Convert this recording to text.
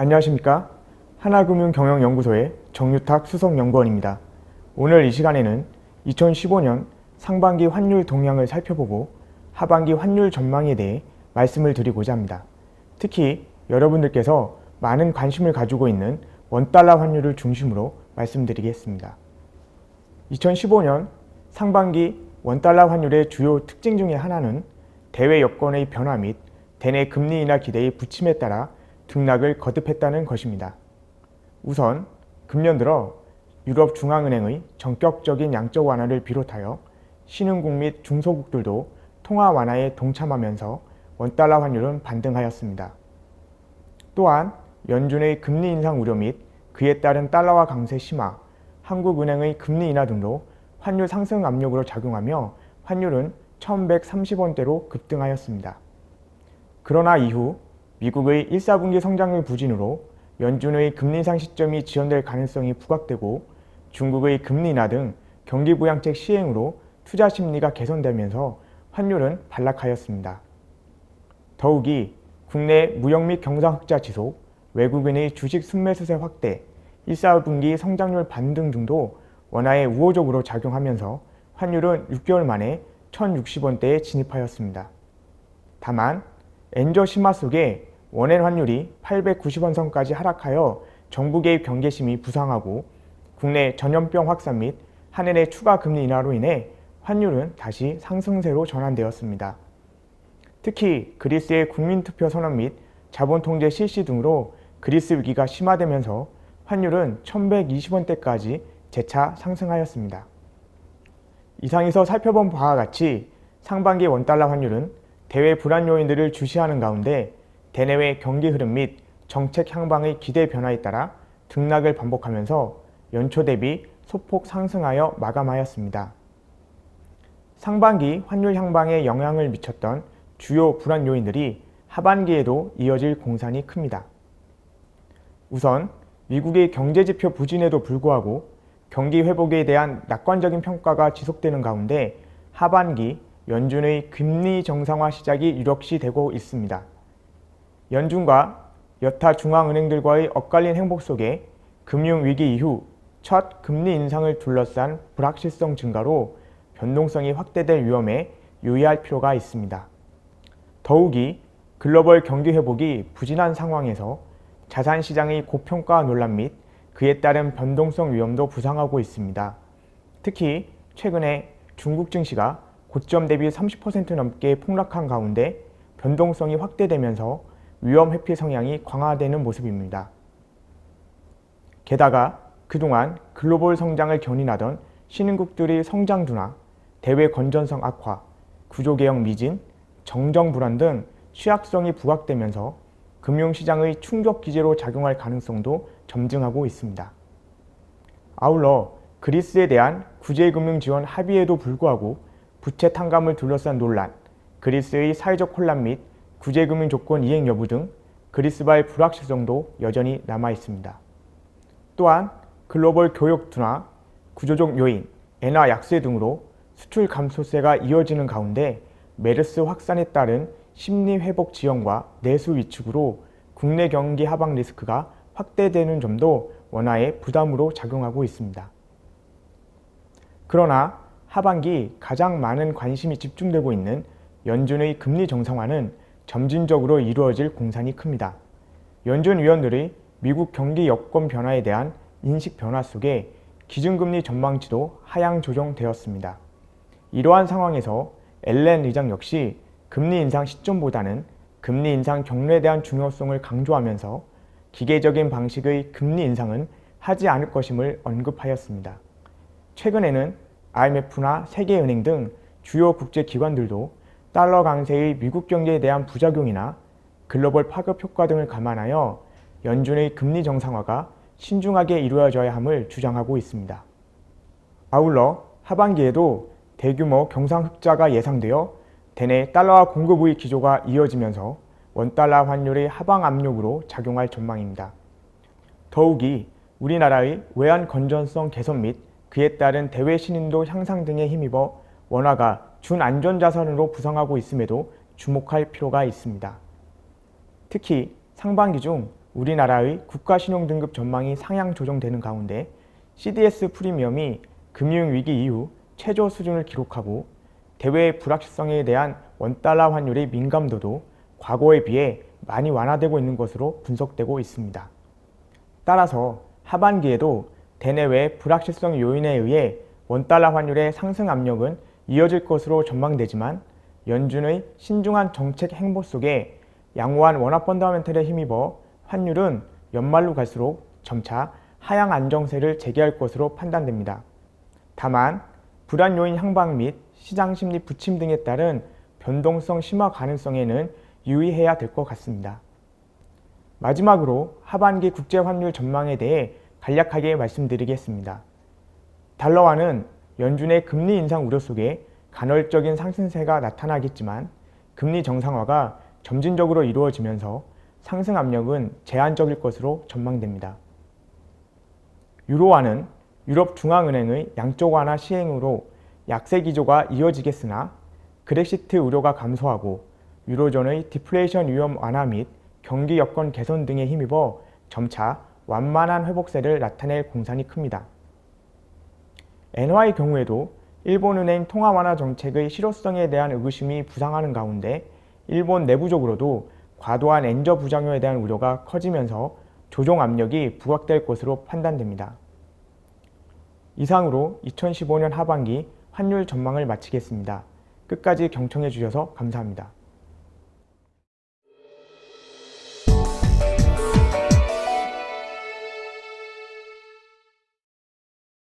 안녕하십니까? 하나금융경영연구소의 정유탁 수석연구원입니다. 오늘 이 시간에는 2015년 상반기 환율 동향을 살펴보고 하반기 환율 전망에 대해 말씀을 드리고자 합니다. 특히 여러분들께서 많은 관심을 가지고 있는 원달러 환율을 중심으로 말씀드리겠습니다. 2015년 상반기 원달러 환율의 주요 특징 중의 하나는 대외 여건의 변화 및 대내 금리 인하 기대의 부침에 따라 등락을 거듭했다는 것입니다. 우선 금년 들어 유럽 중앙은행의 전격적인 양적 완화를 비롯하여 신흥국 및 중소국들도 통화 완화에 동참하면서 원달러 환율은 반등하였습니다. 또한 연준의 금리 인상 우려 및 그에 따른 달러화 강세 심화, 한국은행의 금리 인하 등도 환율 상승 압력으로 작용하며 환율은 1130원대로 급등하였습니다. 그러나 이후 미국의 1, 4분기 성장률 부진으로 연준의 금리 인상 시점이 지연될 가능성이 부각되고 중국의 금리 인하 등 경기 부양책 시행으로 투자 심리가 개선되면서 환율은 반락하였습니다. 더욱이 국내 무역 및 경상 흑자 지속, 외국인의 주식 순매수세 확대, 1, 4분기 성장률 반등 등도 원화에 우호적으로 작용하면서 환율은 6개월 만에 1,060원대에 진입하였습니다. 다만 엔저 심화 속에 원엔 환율이 890원 선까지 하락하여 정부 개입 경계심이 부상하고 국내 전염병 확산 및 한해의 추가 금리 인하로 인해 환율은 다시 상승세로 전환되었습니다. 특히 그리스의 국민투표 선언 및 자본 통제 실시 등으로 그리스 위기가 심화되면서 환율은 1120원대까지 재차 상승하였습니다. 이상에서 살펴본 바와 같이 상반기 원달러 환율은 대외 불안 요인들을 주시하는 가운데 대내외 경기 흐름 및 정책 향방의 기대 변화에 따라 등락을 반복하면서 연초 대비 소폭 상승하여 마감하였습니다. 상반기 환율 향방에 영향을 미쳤던 주요 불안 요인들이 하반기에도 이어질 공산이 큽니다. 우선 미국의 경제 지표 부진에도 불구하고 경기 회복에 대한 낙관적인 평가가 지속되는 가운데 하반기 연준의 금리 정상화 시작이 유력시 되고 있습니다. 연준과 여타 중앙은행들과의 엇갈린 행복 속에 금융위기 이후 첫 금리 인상을 둘러싼 불확실성 증가로 변동성이 확대될 위험에 유의할 필요가 있습니다. 더욱이 글로벌 경기 회복이 부진한 상황에서 자산 시장의 고평가 논란 및 그에 따른 변동성 위험도 부상하고 있습니다. 특히 최근에 중국 증시가 고점 대비 30% 넘게 폭락한 가운데 변동성이 확대되면서 위험 회피 성향이 강화되는 모습입니다. 게다가 그동안 글로벌 성장을 견인하던 신흥국들의 성장 둔화, 대외 건전성 악화, 구조개혁 미진, 정정 불안 등 취약성이 부각되면서 금융시장의 충격 기제로 작용할 가능성도 점증하고 있습니다. 아울러 그리스에 대한 구제금융 지원 합의에도 불구하고 부채 탕감을 둘러싼 논란, 그리스의 사회적 혼란 및 구제금융 조건 이행 여부 등 그리스발 불확실성도 여전히 남아 있습니다. 또한 글로벌 교역 둔화, 구조적 요인, 엔화 약세 등으로 수출 감소세가 이어지는 가운데 메르스 확산에 따른 심리 회복 지연과 내수 위축으로 국내 경기 하방 리스크가 확대되는 점도 원화의 부담으로 작용하고 있습니다. 그러나 하반기 가장 많은 관심이 집중되고 있는 연준의 금리 정상화는 점진적으로 이루어질 공산이 큽니다. 연준 위원들의 미국 경기 여건 변화에 대한 인식 변화 속에 기준금리 전망치도 하향 조정되었습니다. 이러한 상황에서 엘렌 의장 역시 금리 인상 시점보다는 금리 인상 경로에 대한 중요성을 강조하면서 기계적인 방식의 금리 인상은 하지 않을 것임을 언급하였습니다. 최근에는 IMF나 세계은행 등 주요 국제기관들도 달러 강세의 미국 경제에 대한 부작용이나 글로벌 파급 효과 등을 감안하여 연준의 금리 정상화가 신중하게 이루어져야 함을 주장하고 있습니다. 아울러 하반기에도 대규모 경상 흑자가 예상되어 대내 달러화 공급 의 기조가 이어지면서 원달러 환율의 하방 압력으로 작용할 전망입니다. 더욱이 우리나라의 외환 건전성 개선 및 그에 따른 대외 신인도 향상 등에 힘입어 원화가 준안전자산으로 부상하고 있음에도 주목할 필요가 있습니다. 특히 상반기 중 우리나라의 국가신용등급 전망이 상향 조정되는 가운데 CDS 프리미엄이 금융위기 이후 최저 수준을 기록하고 대외 불확실성에 대한 원달러 환율의 민감도도 과거에 비해 많이 완화되고 있는 것으로 분석되고 있습니다. 따라서 하반기에도 대내외 불확실성 요인에 의해 원달러 환율의 상승 압력은 이어질 것으로 전망되지만 연준의 신중한 정책 행보 속에 양호한 원화 펀더멘털에 힘입어 환율은 연말로 갈수록 점차 하향 안정세를 재개할 것으로 판단됩니다. 다만 불안 요인 향방 및 시장 심리 부침 등에 따른 변동성 심화 가능성에는 유의해야 될 것 같습니다. 마지막으로 하반기 국제 환율 전망에 대해 간략하게 말씀드리겠습니다. 달러화는 연준의 금리 인상 우려 속에 간헐적인 상승세가 나타나겠지만 금리 정상화가 점진적으로 이루어지면서 상승 압력은 제한적일 것으로 전망됩니다. 유로화는 유럽 중앙은행의 양적 완화 시행으로 약세 기조가 이어지겠으나 그렉시트 우려가 감소하고 유로존의 디플레이션 위험 완화 및 경기 여건 개선 등에 힘입어 점차 완만한 회복세를 나타낼 공산이 큽니다. 엔화의 경우에도 일본은행 통화 완화 정책의 실효성에 대한 의구심이 부상하는 가운데 일본 내부적으로도 과도한 엔저 부작용에 대한 우려가 커지면서 조정 압력이 부각될 것으로 판단됩니다. 이상으로 2015년 하반기 환율 전망을 마치겠습니다. 끝까지 경청해 주셔서 감사합니다.